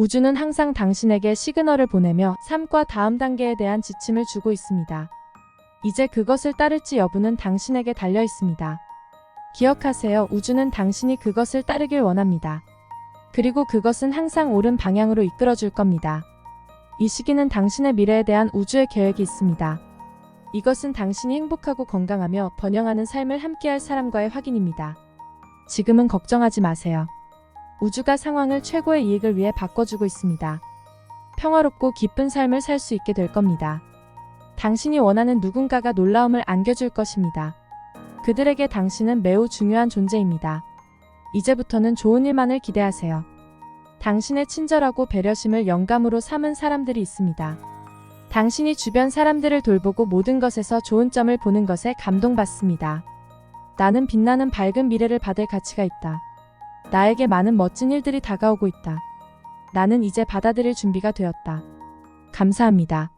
우주는 항상 당신에게 시그널을 보내며 삶과 다음 단계에 대한 지침을 주고 있습니다. 이제 그것을 따를지 여부는 당신에게 달려 있습니다. 기억하세요. 우주는 당신이 그것을 따르길 원합니다. 그리고 그것은 항상 옳은 방향으로 이끌어 줄 겁니다. 이 시기는 당신의 미래에 대한 우주의 계획이 있습니다. 이것은 당신이 행복하고 건강하며 번영하는 삶을 함께할 사람과의 확인입니다. 지금은 걱정하지 마세요. 우주가 상황을 최고의 이익을 위해 바꿔주고 있습니다. 평화롭고 기쁜 삶을 살 수 있게 될 겁니다. 당신이 원하는 누군가가 놀라움을 안겨줄 것입니다. 그들에게 당신은 매우 중요한 존재입니다. 이제부터는 좋은 일만을 기대하세요. 당신의 친절하고 배려심을 영감으로 삼은 사람들이 있습니다. 당신이 주변 사람들을 돌보고 모든 것에서 좋은 점을 보는 것에 감동받습니다. 나는 빛나는 밝은 미래를 받을 가치가 있다. 나에게 많은 멋진 일들이 다가오고 있다. 나는 이제 받아들일 준비가 되었다. 감사합니다.